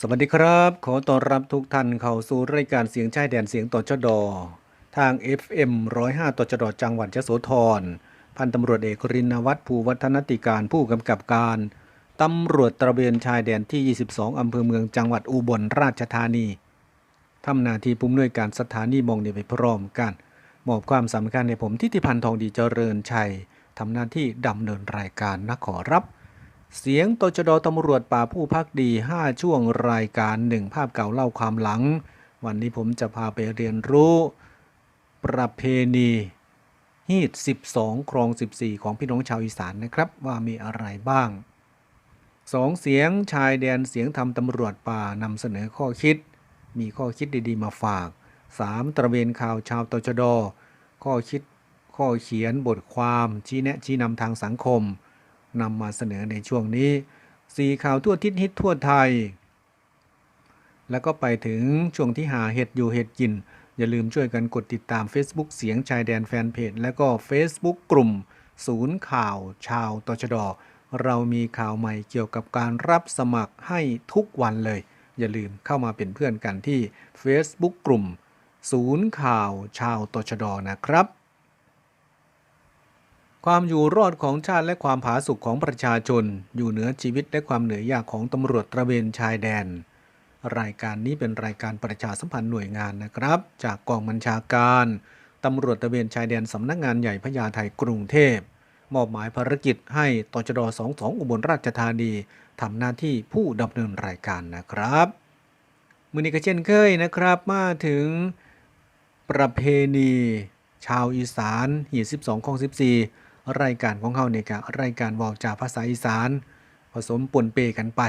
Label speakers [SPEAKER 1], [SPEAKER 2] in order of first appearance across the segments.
[SPEAKER 1] สวัสดีครับ ขอต้อนรับทุกท่านเข้าสู่รายการเสียงชายแดนเสียงต่อชดทาง FM 105ต่อชดจังหวัดยโสธร พันตำรวจเอกรินวัฒน์ภูวัฒนติการผู้กำกับการตำรวจตระเวนชายแดนที่ 22 อำเภอเมืองจังหวัดอุบลราชธานีทำหน้าที่ผู้อำนวยการสถานีมองเดียไปพร้อมกัน มอบความสำคัญในผมทิติพันธ์ทองดีเจริญชัยทำหน้าที่ดำเนินรายการนะขอรับ เสียงตจดตำรวจป่าผู้พักดี 5 ช่วงรายการหนึ่งภาพเก่าเล่าความหลัง วันนี้ผมจะพาไปเรียนรู้ ประเพณีฮีด 12 ครอง 14 ของพี่น้องชาวอีสานนะครับ ว่ามีอะไรบ้างสองเสียงชายแดนเสียงธรรมตำรวจป่านำเสนอข้อคิด มีข้อคิดดีๆมาฝาก 3. ตระเวนข่าวชาวตจดข้อคิดข้อเขียนบทความชี้แนะชี้นำทางสังคม นำมาเสนอในช่วงนี้สีข่าวทั่วทิศฮิตทั่วไทย แล้วก็ไปถึงช่วงที่หาเห็ดอยู่เห็ดกิน อย่าลืมช่วยกันกดติดตาม Facebook เสียงชายแดนแฟนเพจ และก็ Facebook กลุ่ม ศูนย์ข่าวชาวตชดเรามีข่าวใหม่เกี่ยวกับการรับสมัครให้ทุกวันเลย อย่าลืมเข้ามาเป็นเพื่อนกันที่ Facebook กลุ่ม ศูนย์ข่าวชาวตชดนะครับ ความอยู่รอดของชาติและความผาสุกของประชาชน อยู่เหนือชีวิตและความเหนื่อยยากของตำรวจตระเวนชายแดน รายการนี้เป็นรายการประชาสัมพันธ์หน่วยงานนะครับ จากกองบัญชาการตำรวจตระเวนชายแดนสำนักงานใหญ่พญาไทกรุงเทพมอบหมายภารกิจให้ตจด22 อุบลราชธานีทำหน้าที่ผู้ดำเนินรายการนะครับมือนี้ก็เช่นเคยนะครับมาถึงประเพณี ชาวอีสานหี12ของ14 รายการของเขาเนี่ยกะรายการเวอกจากภาษาอีสาน ผสมปนเปกันไป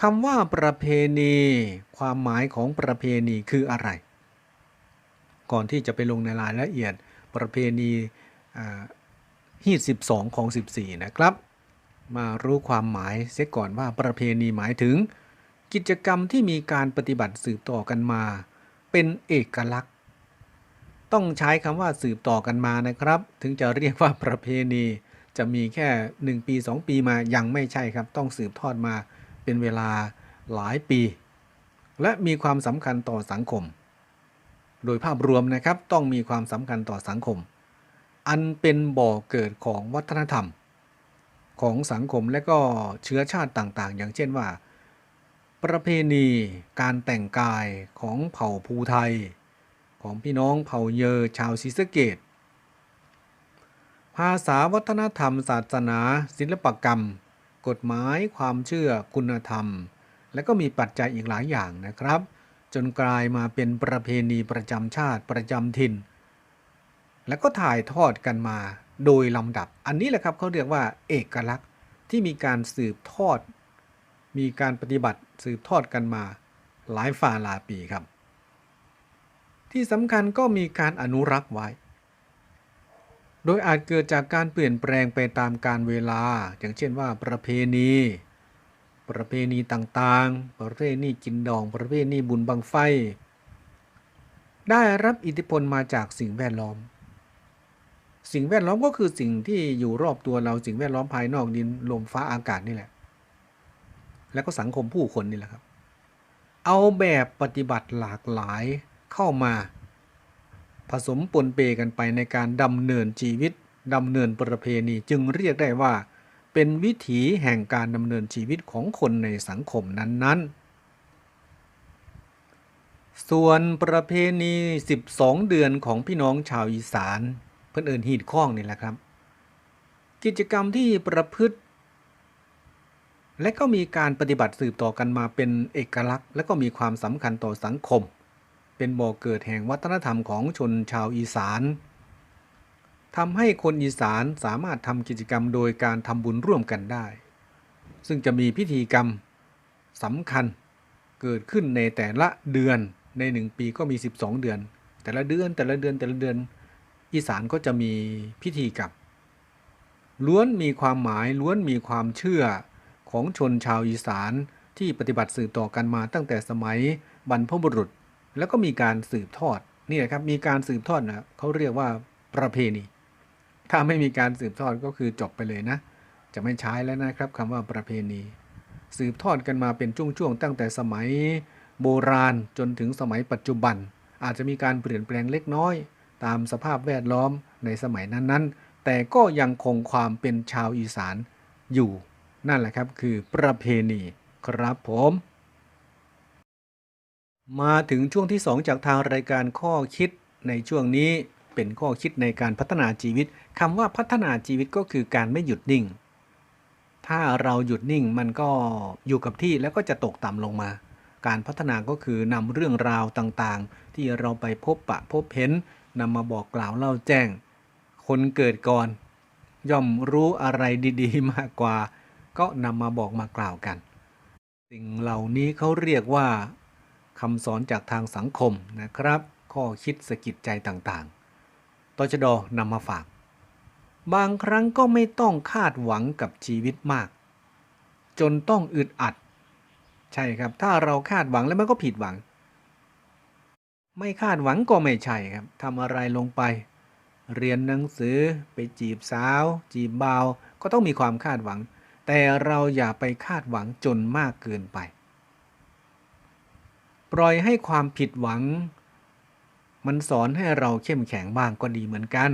[SPEAKER 1] คำว่าประเพณี ความหมายของประเพณีคืออะไร ก่อนที่จะไปลงในรายละเอียดประเพณีอ่าฮีด12 ของ 14 นะครับ มารู้ความหมายเสียก่อนว่าประเพณีหมายถึง กิจกรรมที่มีการปฏิบัติสืบต่อกันมา เป็นเอกลักษณ์ ต้องใช้คำว่าสืบต่อกันมานะครับ ถึงจะเรียกว่าประเพณี จะมีแค่ 1 ปี 2 ปีมายังไม่ใช่ครับ ต้องสืบทอดมาเป็นเวลาหลายปี และมีความสำคัญต่อสังคม โดยภาพรวมนะครับต้องมีความสำคัญต่อสังคม อันเป็นบ่อเกิดของวัฒนธรรม ของสังคมและก็เชื้อชาติต่างๆ อย่างเช่นว่า ประเพณีการแต่งกายของเผ่าภูไทย ของพี่น้องเผ่าเยอชาวศรีสะเกดภาษาวัฒนธรรม ศาสนา ศิลปกรรม กฎหมายความเชื่อคุณธรรม และก็มีปัจจัยอีกหลายอย่างนะครับ จนกลายมาเป็นประเพณีประจำชาติประจำถิ่น แล้วก็ถ่ายทอดกันมาโดยลำดับ อันนี้แหละครับเขาเรียกว่าเอกลักษณ์ที่มีการสืบทอด มีการปฏิบัติสืบทอดกันมาหลายฝ่าลาปีครับ ที่สำคัญก็มีการอนุรักษ์ไว้ โดยอาจเกิดจากการเปลี่ยนแปลงไปตามการเวลา อย่างเช่นว่าประเพณี ประเพณีต่างๆ ประเพณีกินดอง ประเพณีบุญบังไฟ ได้รับอิทธิพลมาจากสิ่งแวดล้อม สิ่งแวดล้อมก็คือสิ่งที่อยู่รอบตัวเราสิ่งแวดล้อมภายนอกดินลมฟ้าอากาศนี่แหละ แล้วก็สังคมผู้คนนี่แหละครับ เอาแบบปฏิบัติหลากหลาย เข้ามา ผสมปนเปกันไปในการดำเนินชีวิตดำเนินประเพณีจึงเรียกได้ว่า เป็นวิถีแห่งการดำเนินชีวิตของคนในสังคมนั้นๆ ส่วนประเพณี 12 เดือนของพี่น้องชาวอีสาน เพื่อนเอินหีดข้องนี่แหละครับ กิจกรรมที่ประพฤติและก็มีการปฏิบัติสืบต่อกันมาเป็นเอกลักษณ์ และก็มีความสำคัญต่อสังคม เป็นบ่อกเกิดแห่งวัฒนธรรมของชนชาวอีสานทำให้คนอีสานสามารถทำกิจกรรมโดยการทำบุญร่วมกันได้ ซึ่งจะมีพิธีกรรมสำคัญเกิดขึ้นในแต่ละเดือนในหนึ่งปีก็มี 12 เดือน แต่ละเดือนแต่ละเดือนแต่ละเดือน อีสานก็จะมีพิธีกรรมล้วนมีความหมายล้วนมีความเชื่อของชนชาวอีสานที่ปฏิบัติสืบต่อกันมาตั้งแต่สมัยบรรพบุรุษ แล้วก็มีการสืบทอดนี่แหละครับมีการสืบทอดนะเขาเรียกว่าประเพณี ถ้าไม่มีการสืบทอดก็คือจบไปเลยนะ จะไม่ใช้แล้วนะครับคำว่าประเพณี สืบทอดกันมาเป็นช่วงๆตั้งแต่สมัยโบราณจนถึงสมัยปัจจุบัน อาจจะมีการเปลี่ยนแปลงเล็กน้อย ตามสภาพแวดล้อมในสมัยนั้นๆ แต่ก็ยังคงความเป็นชาวอีสานอยู่ นั่นแหละครับคือประเพณีครับผม มาถึงช่วงที่ 2 จากทางรายการข้อคิดในช่วงนี้เป็นข้อคิดในการพัฒนาชีวิตคำว่าพัฒนาชีวิตก็คือการไม่หยุดนิ่ง ถ้าเราหยุดนิ่งมันก็อยู่กับที่แล้วก็จะตกต่ำลงมา การพัฒนาก็คือนำเรื่องราวต่างๆ ที่เราไปพบปะพบเห็นนำมาบอกกล่าวเล่าแจ้ง คนเกิดก่อน ย่อมรู้อะไรดีๆ มากกว่า ก็นำมาบอกมากล่าวกัน สิ่งเหล่านี้เขาเรียกว่า คำสอนจากทางสังคมนะครับ ข้อคิดสะกิดใจต่างๆตชดนำมาฝาก บางครั้งก็ไม่ต้องคาดหวังกับชีวิตมาก จนต้องอึดอัด ใช่ครับ ถ้าเราคาดหวังแล้วมันก็ผิดหวัง ไม่คาดหวังก็ไม่ใช่ครับทำอะไรลงไป เรียนหนังสือไปจีบสาว จีบบ่าว ก็ต้องมีความคาดหวัง แต่เราอย่าไปคาดหวังจนมากเกินไป ปล่อยให้ความผิดหวัง มันสอนให้เราเข้มแข็งบ้างก็ดีเหมือนกัน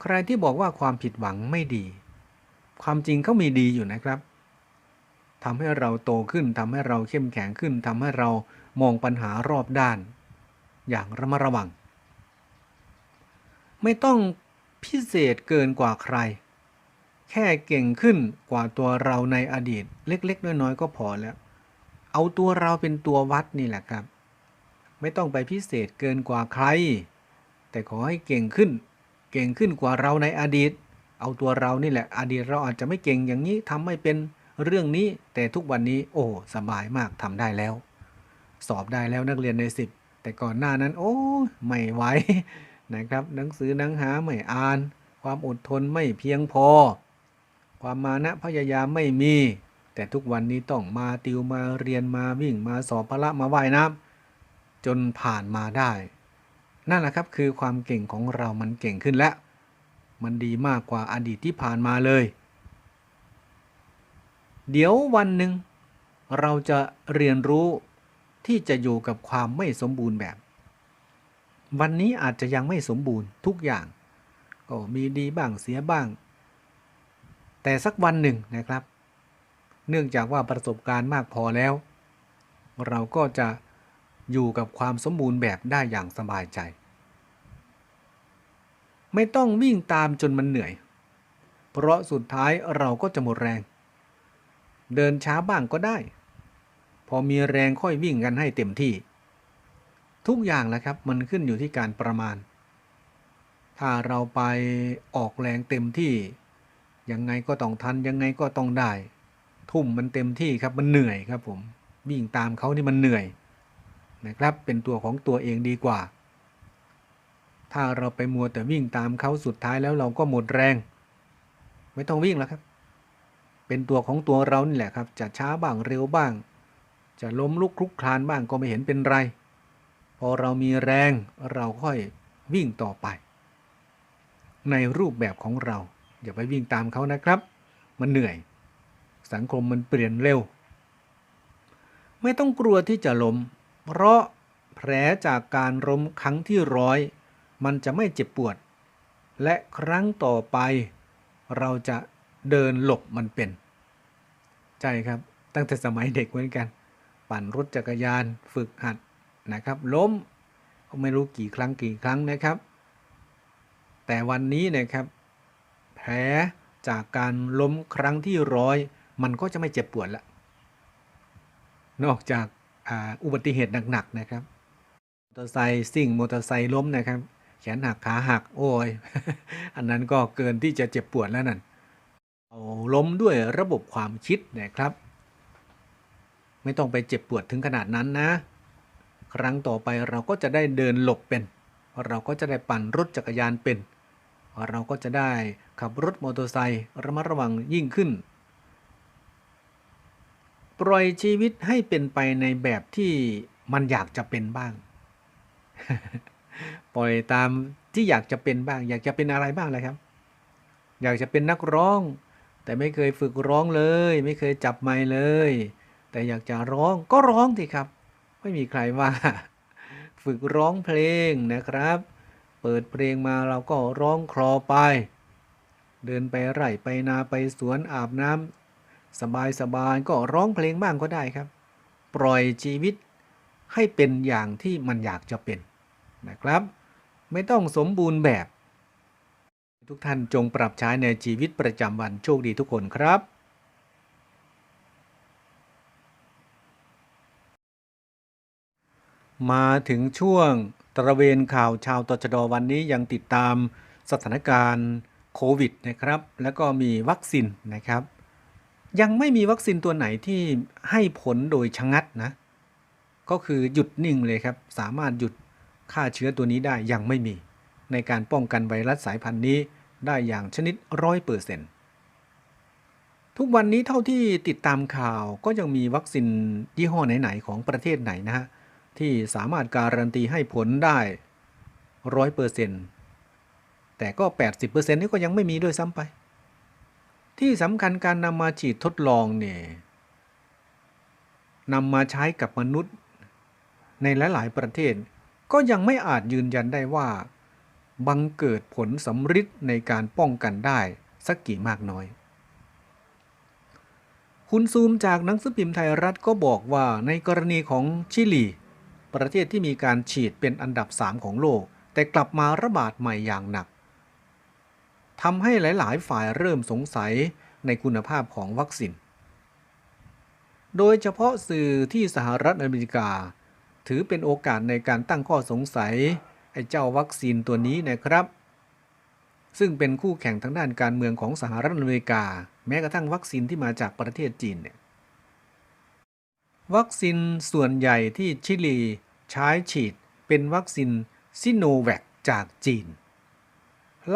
[SPEAKER 1] ใครที่บอกว่าความผิดหวังไม่ดี ความจริงเขามีดีอยู่นะครับทำให้เราโตขึ้นทำให้เราเข้มแข็งขึ้นทำให้เรามองปัญหารอบด้าน อย่างระมัดระวัง ไม่ต้องพิเศษเกินกว่าใคร แค่เก่งขึ้นกว่าตัวเราในอดีต เล็ก ๆ น้อย ๆ ก็พอแล้ว เอาตัวเราเป็นตัววัดนี่แหละครับ ไม่ต้องไปพิเศษเกินกว่าใคร แต่ขอให้เก่งขึ้น เก่งขึ้นกว่าเราในอดีต เอาตัวเรานี่แหละ อดีตเราอาจจะไม่เก่งอย่างนี้ทำไม่เป็นเรื่องนี้ แต่ทุกวันนี้ โอ้สบายมากทำได้แล้ว สอบได้แล้วนักเรียนในสิบแต่ก่อนหน้านั้น โอ้ไม่ไหวนะครับ หนังสือหนังหาไม่อ่าน ความอดทนไม่เพียงพอ ความมานะพยายามไม่มี แต่ทุกวันนี้ต้องมาติวมาเรียนมาวิ่งมาสอบพละมาว่ายน้ำจนผ่านมาได้ นั่นแหละครับคือความเก่งของเรามันเก่งขึ้นแล้ว มันดีมากกว่าอดีตที่ผ่านมาเลย เดี๋ยววันหนึ่งเราจะเรียนรู้ที่จะอยู่กับความไม่สมบูรณ์แบบ วันนี้อาจจะยังไม่สมบูรณ์ทุกอย่าง ก็มีดีบ้างเสียบ้าง แต่สักวันหนึ่งนะครับ เนื่องจากว่าประสบการณ์มากพอแล้ว เราก็จะอยู่กับความสมบูรณ์แบบได้อย่างสบายใจ ไม่ต้องวิ่งตามจนมันเหนื่อย เพราะสุดท้ายเราก็จะหมดแรง เดินช้าบ้างก็ได้ พอมีแรงค่อยวิ่งกันให้เต็มที่ ทุกอย่างแหละครับมันขึ้นอยู่ที่การประมาณ ถ้าเราไปออกแรงเต็มที่ ยังไงก็ต้องทันยังไงก็ต้องได้ ทุ่มมันเต็มที่ครับมันเหนื่อยครับผมวิ่งตามเขานี่มันเหนื่อยนะครับ เป็นตัวของตัวเองดีกว่า ถ้าเราไปมัวแต่วิ่งตามเขาสุดท้ายแล้วเราก็หมดแรง ไม่ต้องวิ่งแล้วครับ เป็นตัวของตัวเรานี่แหละครับ จะช้าบ้างเร็วบ้าง จะล้มลุกคลุกคลานบ้างก็ไม่เห็นเป็นไร พอเรามีแรงเราค่อยวิ่งต่อไป ในรูปแบบของเรา อย่าไปวิ่งตามเขานะครับ มันเหนื่อย สังคมมันเปลี่ยนเร็ว ไม่ต้องกลัวที่จะล้ม เพราะแผลจากการล้มครั้งที่ร้อย มันจะไม่เจ็บปวด และครั้งต่อไป เราจะเดินหลบมันเป็น ใช่ครับ ตั้งแต่สมัยเด็กเหมือนกัน ปั่นรถจักรยานฝึกหัดนะครับ ล้มไม่รู้กี่ครั้งกี่ครั้งนะครับ แต่วันนี้นะครับ แผลจากการล้มครั้งที่ร้อย มันก็จะไม่เจ็บปวดละ นอกจากอาอุบัติเหตุหนักๆนะครับ มอเตอร์ไซค์ซิ่งมอเตอร์ไซค์ล้มนะครับ แขนหักขาหักโอ้ย อันนั้นก็เกินที่จะเจ็บปวดแล้วนั่นเอาล้มด้วยระบบความคิดนะครับ ไม่ต้องไปเจ็บปวดถึงขนาดนั้นนะ ครั้งต่อไปเราก็จะได้เดินหลบเป็น เราก็จะได้ปั่นรถจักรยานเป็น เราก็จะได้ขับรถมอเตอร์ไซค์ระมัดระวังยิ่งขึ้น ปล่อยชีวิตให้เป็นไปในแบบที่มันอยากจะเป็นบ้าง ปล่อยตามที่อยากจะเป็นบ้าง อยากจะเป็นอะไรบ้างเลยครับ อยากจะเป็นนักร้อง แต่ไม่เคยฝึกร้องเลย ไม่เคยจับไมค์เลย แต่อยากจะร้องก็ร้องสิครับ ไม่มีใครว่า ฝึกร้องเพลงนะครับ เปิดเพลงมาเราก็ร้องคลอไป เดินไปไร่ไปนาไปสวนอาบน้ำ สบายสบายๆก็ร้องเพลงบ้างก็ได้ครับ ปล่อยชีวิตให้เป็นอย่างที่มันอยากจะเป็นนะครับ ไม่ต้องสมบูรณ์แบบ ทุกท่านจงปรับใช้ในชีวิตประจำวันโชคดีทุกคนครับมาถึงช่วงตระเวนข่าวชาวตชดวันนี้ยังติดตามสถานการณ์โควิดนะครับ แล้วก็มีวัคซีนนะครับ ยังไม่มีวัคซีนตัวไหนที่ให้ผลโดยชะงัดนะ ก็คือหยุดนิ่งเลยครับ สามารถหยุดฆ่าเชื้อตัวนี้ได้ยังไม่มี ในการป้องกันไวรัสสายพันธุ์นี้ได้อย่างชนิดร้อยเปอร์เซ็นต์ทุกวันนี้เท่าที่ติดตามข่าวก็ยังมีวัคซีนยี่ห้อไหน ๆ ของประเทศไหนนะฮะ ที่สามารถการันตีให้ผลได้ร้อยเปอร์เซ็นต์แต่ก็ 80%นี่ก็ยังไม่มีด้วยซ้ำไป ที่สำคัญการนำมาฉีดทดลองเนี่ยนำมาใช้กับมนุษย์ ในหลาย ๆ ประเทศ ก็ยังไม่อาจยืนยันได้ว่าบังเกิดผลสำฤทธิ์ในการป้องกันได้สักกี่มากน้อย คุณซูมจากหนังสือพิมพ์ไทยรัฐก็บอกว่าในกรณีของชิลี ประเทศที่มีการฉีดเป็นอันดับ 3 ของโลก แต่กลับมาระบาดใหม่อย่างหนัก ทำให้หลาย ๆ ฝ่ายเริ่มสงสัยในคุณภาพของวัคซีน โดยเฉพาะสื่อที่สหรัฐอเมริกา ถือเป็นโอกาสในการตั้งข้อสงสัย ไอ้เจ้าวัคซีนตัวนี้นะครับ ซึ่งเป็นคู่แข่งทางด้านการเมืองของสหรัฐอเมริกา แม้กระทั่งวัคซีนที่มาจากประเทศจีนเนี่ยวัคซีนส่วนใหญ่ที่ชิลีใช้ฉีดเป็นวัคซีนซิโนแวคจากจีน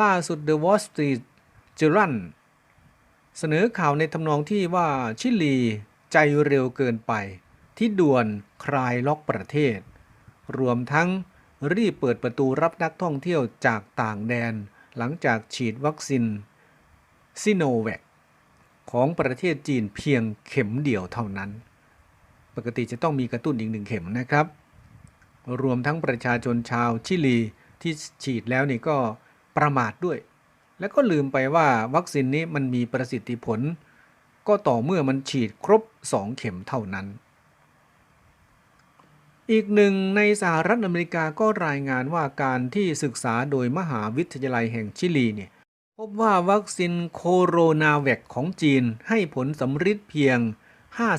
[SPEAKER 1] ล่าสุด The Wall Street Journal เสนอข่าวในทำนองที่ว่าชิลีใจเร็วเกินไป ที่ด่วนคลายล็อกประเทศ รวมทั้งรีบเปิดประตูรับนักท่องเที่ยวจากต่างแดน หลังจากฉีดวัคซีนซิโนแวคของประเทศจีนเพียงเข็มเดียวเท่านั้น ปกติจะต้องมีกระตุ้นอีกหนึ่งเข็มนะครับ รวมทั้งประชาชนชาวชิลีที่ฉีดแล้วนี่ก็ ประมาทด้วย แล้วก็ลืมไปว่าวัคซีนนี้มันมีประสิทธิผล ก็ต่อเมื่อมันฉีดครบ 2 เข็มเท่านั้น อีกหนึ่งในสหรัฐอเมริกาก็รายงานว่าการที่ศึกษาโดยมหาวิทยาลัยแห่งชิลีเนี่ยพบว่าวัคซีนโคโรนาแวคของจีนให้ผลสำฤทธิ์เพียง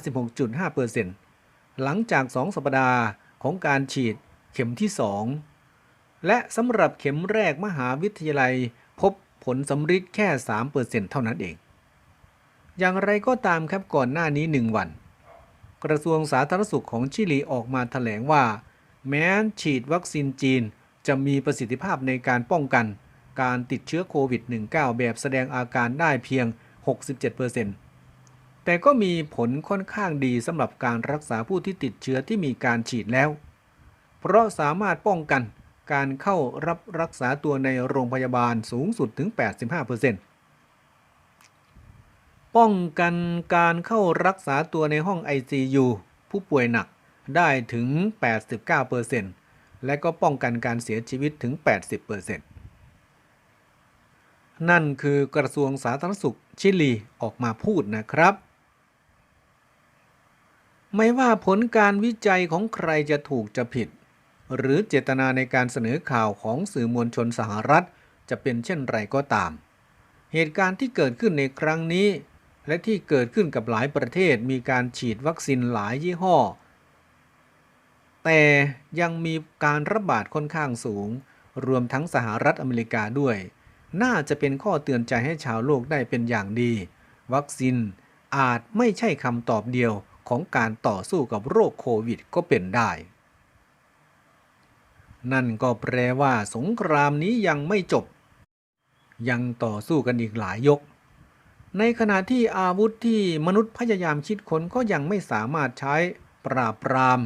[SPEAKER 1] 56.5%หลังจาก 2 สัปดาห์ของการฉีดเข็มที่ 2 และสำหรับเข็มแรกมหาวิทยาลัย พบผลสำฤทธิ์แค่ 3%เท่านั้นเอง อย่างไรก็ตามครับก่อนหน้านี้ 1 วัน กระทรวงสาธารณสุขของชิลีออกมาแถลงว่า แม้ฉีดวัคซีนจีนจะมีประสิทธิภาพในการป้องกัน การติดเชื้อโควิด -19 แบบแสดงอาการได้เพียง 67%แต่ก็มีผลค่อนข้างดีสำหรับการรักษาผู้ที่ติดเชื้อที่มีการฉีดแล้ว เพราะสามารถป้องกัน การเข้ารับรักษาตัวในโรงพยาบาลสูงสุดถึง 85%ป้องกันการเข้ารักษาตัวในห้อง ICU ผู้ป่วยหนักได้ถึง 89%และก็ป้องกันการเสียชีวิตถึง 80%นั่นคือกระทรวงสาธารณสุขชิลีออกมาพูดนะครับ ไม่ว่าผลการวิจัยของใครจะถูกจะผิด หรือเจตนาในการเสนอข่าวของสื่อมวลชนสหรัฐ จะเป็นเช่นไรก็ตาม เหตุการณ์ที่เกิดขึ้นในครั้งนี้ และที่เกิดขึ้นกับหลายประเทศมีการฉีดวัคซีนหลายยี่ห้อ แต่ยังมีการระบาดค่อนข้างสูง รวมทั้งสหรัฐอเมริกาด้วย น่าจะเป็นข้อเตือนใจให้ชาวโลกได้เป็นอย่างดี วัคซีนอาจไม่ใช่คำตอบเดียวของการต่อสู้กับโรคโควิดก็เป็นได้ นั่นก็แปลว่าสงครามนี้ยังไม่จบ ยังต่อสู้กันอีกหลายยก ในขณะที่อาวุธที่มนุษย์พยายามคิดค้นก็ยังไม่สามารถใช้ปราบปราม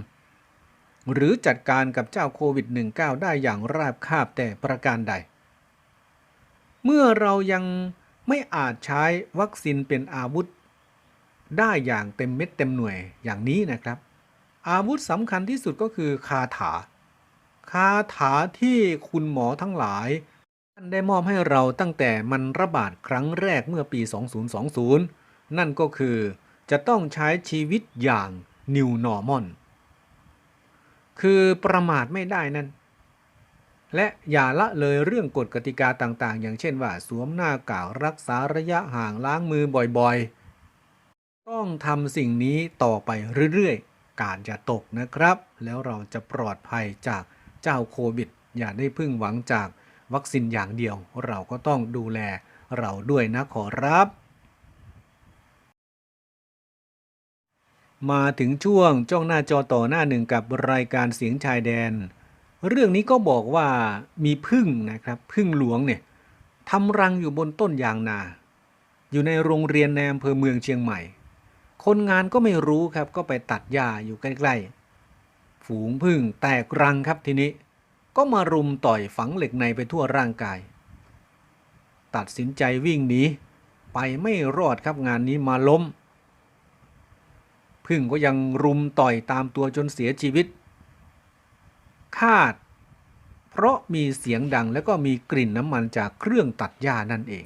[SPEAKER 1] หรือจัดการกับเจ้าโควิด -19 ได้อย่างราบคาบแต่ประการใด เมื่อเรายังไม่อาจใช้วัคซีนเป็นอาวุธ ได้อย่างเต็มเม็ดเต็มหน่วยอย่างนี้นะครับ อาวุธสำคัญที่สุดก็คือคาถา คาถาที่คุณหมอทั้งหลายท่านได้มอบให้เราตั้งแต่มันระบาดครั้งแรกเมื่อปี 2020 นั่นก็คือจะต้องใช้ชีวิตอย่าง New Normal คือประมาทไม่ได้นั่น และอย่าละเลยเรื่องกฎกติกาต่างๆ อย่างเช่นว่าสวมหน้ากากรักษาระยะห่างล้างมือบ่อยๆ ต้องทำสิ่งนี้ต่อไปเรื่อยๆ การจะตกนะครับ แล้วเราจะปลอดภัยจาก เจ้าโควิด อย่าได้พึ่งหวังจากวัคซีนอย่างเดียว เราก็ต้องดูแลเราด้วยนะขอรับ มาถึงช่วงจ้องหน้าจอต่อหน้าหนึ่งกับรายการเสียงชายแดน เรื่องนี้ก็บอกว่ามีพึ่งนะครับพึ่งหลวงเนี่ยทำรังอยู่บนต้นยางนา อยู่ในโรงเรียนในอำเภอเมืองเชียงใหม่ คนงานก็ไม่รู้ครับก็ไปตัดหญ้าอยู่ใกล้ๆ ฝูงพึ่งแตกรังครับทีนี้ ก็มารุมต่อยฝังเหล็กในไปทั่วร่างกาย ตัดสินใจวิ่งหนีไปไม่รอดครับงานนี้มาล้ม พึ่งก็ยังรุมต่อยตามตัวจนเสียชีวิต คาด เพราะมีเสียงดังแล้วก็มีกลิ่นน้ำมันจากเครื่องตัดหญ้านั่นเอง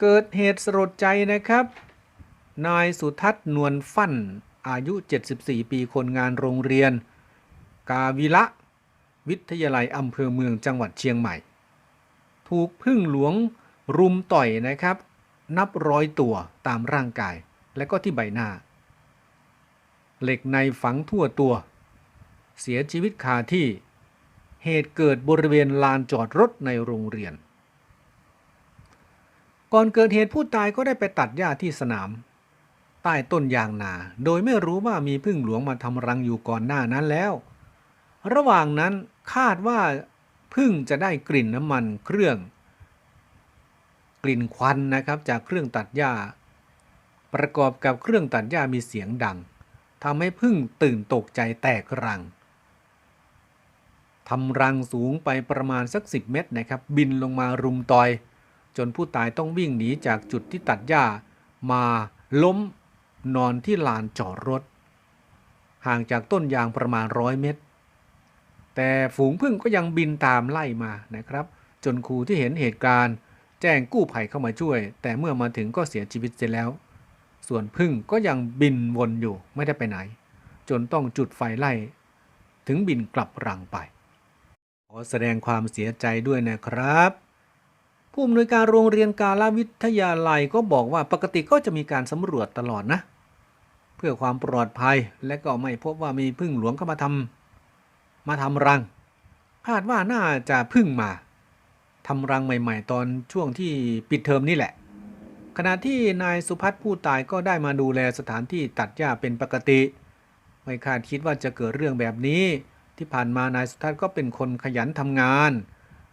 [SPEAKER 1] เกิดเหตุสลดใจนะครับ นายสุทัศน์นวลฟั่น อายุ 74 ปีคนงานโรงเรียน กาวิละวิทยาลัยอำเภอเมืองจังหวัดเชียงใหม่ ถูกพึ่งหลวงรุมต่อยนะครับ นับร้อยตัวตามร่างกาย และก็ที่ใบหน้า เหล็กในฝังทั่วตัว เสียชีวิตคาที่เหตุเกิดบริเวณลานจอดรถในโรงเรียน ก่อนเกิดเหตุผู้ตายก็ได้ไปตัดหญ้าที่สนาม ใต้ต้นยางนา โดยไม่รู้ว่ามีพึ่งหลวงมาทำรังอยู่ก่อนหน้านั้นแล้ว ระหว่างนั้นคาดว่าพึ่งจะได้กลิ่นน้ำมันเครื่อง กลิ่นควันนะครับจากเครื่องตัดหญ้า ประกอบกับเครื่องตัดหญ้ามีเสียงดังทำให้พึ่งตื่นตกใจแตกรังทำรังสูงไปประมาณสักสิบเมตรนะครับ บินลงมารุมตอย จนผู้ตายต้องวิ่งหนีจากจุดที่ตัดหญ้ามาล้ม นอนที่ลานจอดรถ ห่างจากต้นยางประมาณร้อยเมตร แต่ฝูงพึ่งก็ยังบินตามไล่มานะครับ จนครูที่เห็นเหตุการณ์ แจ้งกู้ภัยเข้ามาช่วย แต่เมื่อมาถึงก็เสียชีวิตเสียแล้ว ส่วนพึ่งก็ยังบินวนอยู่ไม่ได้ไปไหน จนต้องจุดไฟไล่ ถึงบินกลับรังไปขอแสดงความเสียใจด้วยนะครับผู้อำนวยการโรงเรียนกาลวิทยาลัยก็บอกว่าปกติก็จะมีการสำรวจตลอดนะ พื่อความปลอดภัยและก็ไม่พบว่ามีพึ่งหลวงเข้ามาทำมาทำรัง คาดว่าน่าจะพึ่งมาทำรังใหม่ๆ ตอนช่วงที่ปิดเทอมนี่แหละ ขณะที่นายสุพัฒน์ผู้ตายก็ได้มาดูแลสถานที่ตัดหญ้าเป็นปกติ ไม่คาดคิดว่าจะเกิดเรื่องแบบนี้ ที่ผ่านมานายสุทัศน์ก็เป็นคนขยันทำงาน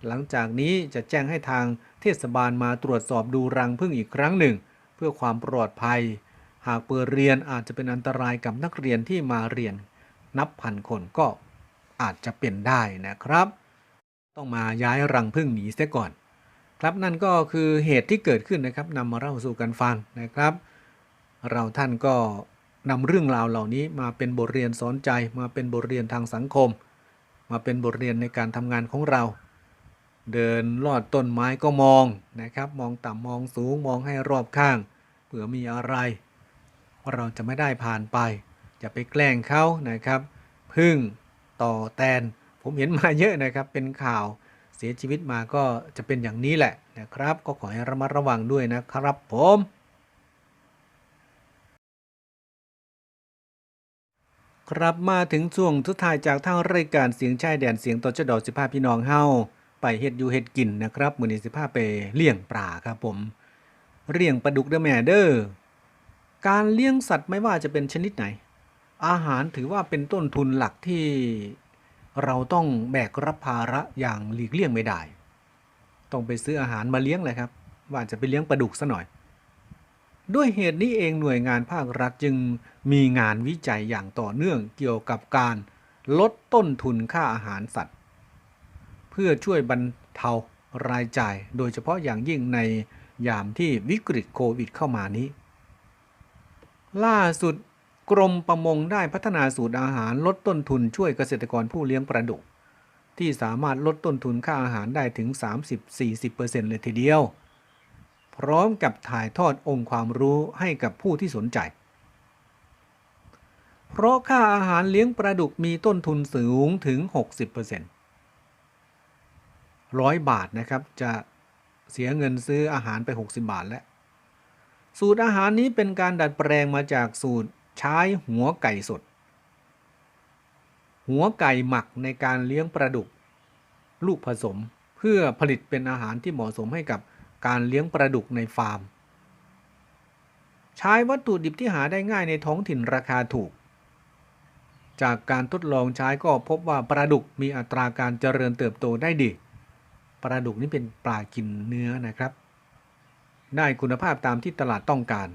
[SPEAKER 1] หลังจากนี้จะแจ้งให้ทางเทศบาลมาตรวจสอบดูรังพึ่งอีกครั้งหนึ่ง เพื่อความปลอดภัย หากเปิดเรียนอาจจะเป็นอันตรายกับนักเรียนที่มาเรียนนับพันคนก็อาจจะเป็นได้นะครับ ต้องมาย้ายรังพึ่งหนีเสียก่อน ครับนั่นก็คือเหตุที่เกิดขึ้นนะครับนำมาเล่าสู่กันฟังนะครับ เราท่านก็นำเรื่องราวเหล่านี้มาเป็นบทเรียนสอนใจมาเป็นบทเรียนทางสังคม มาเป็นบทเรียนในการทำงานของเรา เดินลอดต้นไม้ก็มองนะครับ มองต่ำมองสูงมองให้รอบข้างเผื่อมีอะไร เราจะไม่ได้ผ่านไปจะไปแกล้งเขานะครับพึ่งต่อแตน ผมเห็นมาเยอะนะครับ เป็นข่าวเสียชีวิตมาก็จะเป็นอย่างนี้แหละนะครับ ก็ขอให้ระมัดระวังด้วยนะครับผมครับมาถึงช่วงทุดท้ายจากทางรายการเสียงชายแดนเสียงตอจดอสิภาพี่น้องเฮาไปเฮ็ดอยู่เฮ็ดกินนะครับมือนี้สิพาไปเลี้ยงปลาครับผม เลี้ยงปลาดุกเดอแม่เดอ้อ การเลี้ยงสัตว์ไม่ว่าจะเป็นชนิดไหน อาหารถือว่าเป็นต้นทุนหลักที่เราต้องแบกรับภาระอย่างหลีกเลี่ยงไม่ได้ ต้องไปซื้ออาหารมาเลี้ยงเลยครับ ว่าจะไปเลี้ยงปลาดุกซะหน่อย ด้วยเหตุนี้เองหน่วยงานภาครัฐจึงมีงานวิจัยอย่างต่อเนื่องเกี่ยวกับการลดต้นทุนค่าอาหารสัตว์ เพื่อช่วยบรรเทารายจ่าย โดยเฉพาะอย่างยิ่งในยามที่วิกฤตโควิดเข้ามานี้ ล่าสุดกรมประมงได้พัฒนาสูตรอาหารลดต้นทุนช่วยเกษตรกรผู้เลี้ยงปลาดุก ที่สามารถลดต้นทุนค่าอาหารได้ถึง 30-40%เลยทีเดียว พร้อมกับถ่ายทอดองค์ความรู้ให้กับผู้ที่สนใจ เพราะค่าอาหารเลี้ยงปลาดุกมีต้นทุนสูงถึง 60%ร้อยบาทนะครับจะเสียเงินซื้ออาหารไป 60 บาทแล้ว สูตรอาหารนี้เป็นการดัดแปลงมาจากสูตรใช้หัวไก่สด หัวไก่หมักในการเลี้ยงปลาดุก ลูกผสมเพื่อผลิตเป็นอาหารที่เหมาะสมให้กับการเลี้ยงปลาดุกในฟาร์ม ใช้วัตถุดิบที่หาได้ง่ายในท้องถิ่นราคาถูก จากการทดลองใช้ก็พบว่าปลาดุกมีอัตราการเจริญเติบโตได้ดีปลาดุกนี่เป็นปลากินเนื้อนะครับ ได้คุณภาพตามที่ตลาดต้องการ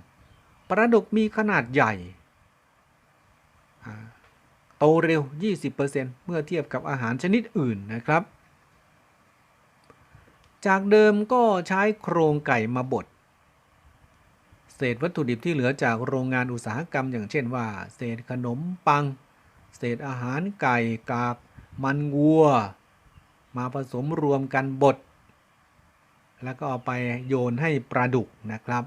[SPEAKER 1] ปลาดุกมีขนาดใหญ่ โตเร็ว 20%เมื่อเทียบกับอาหารชนิดอื่นนะครับ จากเดิมก็ใช้โครงไก่มาบด เศษวัตถุดิบที่เหลือจากโรงงานอุตสาหกรรม อย่างเช่นว่า เศษขนมปัง เศษอาหารไก่กาก มันวัว มาผสมรวมกันบด แล้วก็เอาไปโยนให้ปลาดุกนะครับ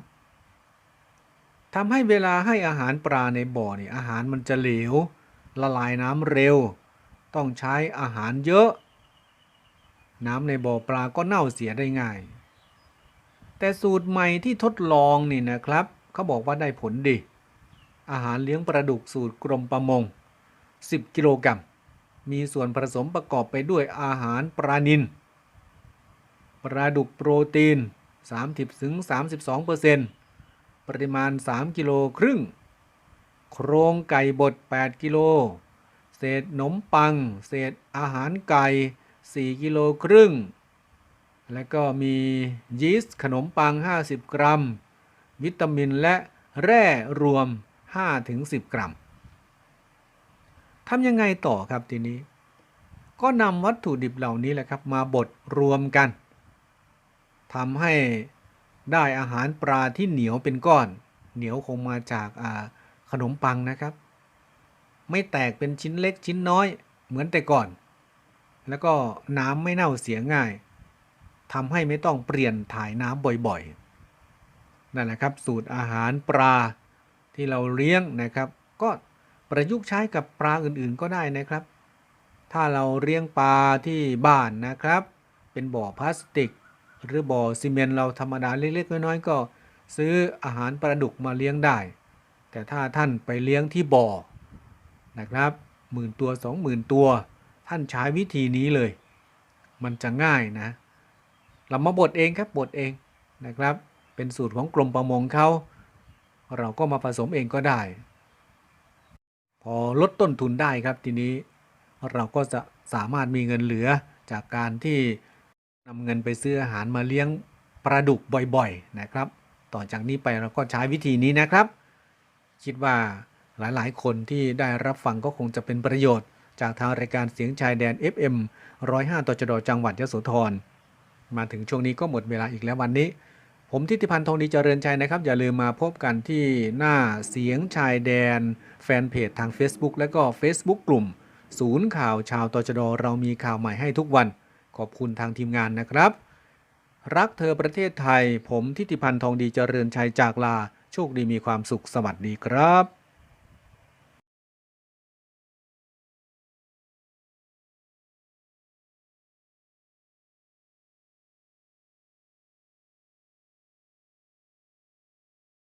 [SPEAKER 1] ทำให้เวลาให้อาหารปลาในบ่อนี่อาหารมันจะเหลว ละลายน้ำเร็ว ต้องใช้อาหารเยอะ น้ำในบ่อปลาก็เน่าเสียได้ง่าย แต่สูตรใหม่ที่ทดลองนี่นะครับเขาบอกว่าได้ผลดี อาหารเลี้ยงปลาดุกสูตรกรมประมง 10 กิโลกรัมมีส่วนผสมประกอบไปด้วยอาหารปลานิลป ลาดุกโปรตีน 30-32%ปริมาณ 3 กิโลครึ่ง โครงไก่บด 8 กิโล เศษขนมปัง เศษอาหารไก่ 4 กิโลครึ่ง แล้วก็มียีสต์ขนมปัง 50 กรัม วิตามินและแร่รวม 5-10 กรัมทำยังไงต่อครับทีนี้ ก็นำวัตถุดิบเหล่านี้แหละครับมาบดรวมกัน ทำให้ได้อาหารปลาที่เหนียวเป็นก้อน เหนียวคงมาจากขนมปังนะครับ ไม่แตกเป็นชิ้นเล็กชิ้นน้อยเหมือนแต่ก่อน แล้วก็น้ำไม่เน่าเสียง่ายทำให้ไม่ต้องเปลี่ยนถ่ายน้ำบ่อยๆ นั่นแหละครับ สูตรอาหารปลาที่เราเลี้ยงนะครับ ก็ประยุกต์ใช้กับปลาอื่นๆก็ได้นะครับ ถ้าเราเลี้ยงปลาที่บ้านนะครับ เป็นบ่อพลาสติก หรือบ่อซีเมนต์เราธรรมดาเล็กๆน้อยๆก็ ซื้ออาหารปลาดุกมาเลี้ยงได้ แต่ถ้าท่านไปเลี้ยงที่บ่อนะครับหมื่นตัวสองหมื่นตัว ท่านใช้วิธีนี้เลย มันจะง่ายนะ เรามาบดเองครับบดเองนะครับ เป็นสูตรของกรมประมงเขาเราก็มาผสมเองก็ได้ พอลดต้นทุนได้ครับทีนี้เราก็จะสามารถมีเงินเหลือจากการที่ นำเงินไปซื้ออาหารมาเลี้ยงปลาดุกบ่อยๆนะครับ ต่อจากนี้ไปเราก็ใช้วิธีนี้นะครับ คิดว่าหลายๆ คนที่ได้รับฟังก็คงจะเป็นประโยชน์ จากทางรายการเสียงชายแดน FM 105ตจดจังหวัดยโสธรมาถึงช่วงนี้ก็หมดเวลาอีกแล้ววันนี้ ผมทิติพันธ์ทองดีเจริญชัยนะครับ อย่าลืมมาพบกันที่หน้าเสียงชายแดน แฟนเพจทาง Facebook และก็ Facebook กลุ่ม ศูนย์ข่าวชาวตจดเรามีข่าวใหม่ให้ทุกวัน ขอบคุณทางทีมงานนะครับ รักเธอประเทศไทย ผมทิติพันธ์ทองดีเจริญชัยจากลา โชคดีมีความสุขสวัสดีครับ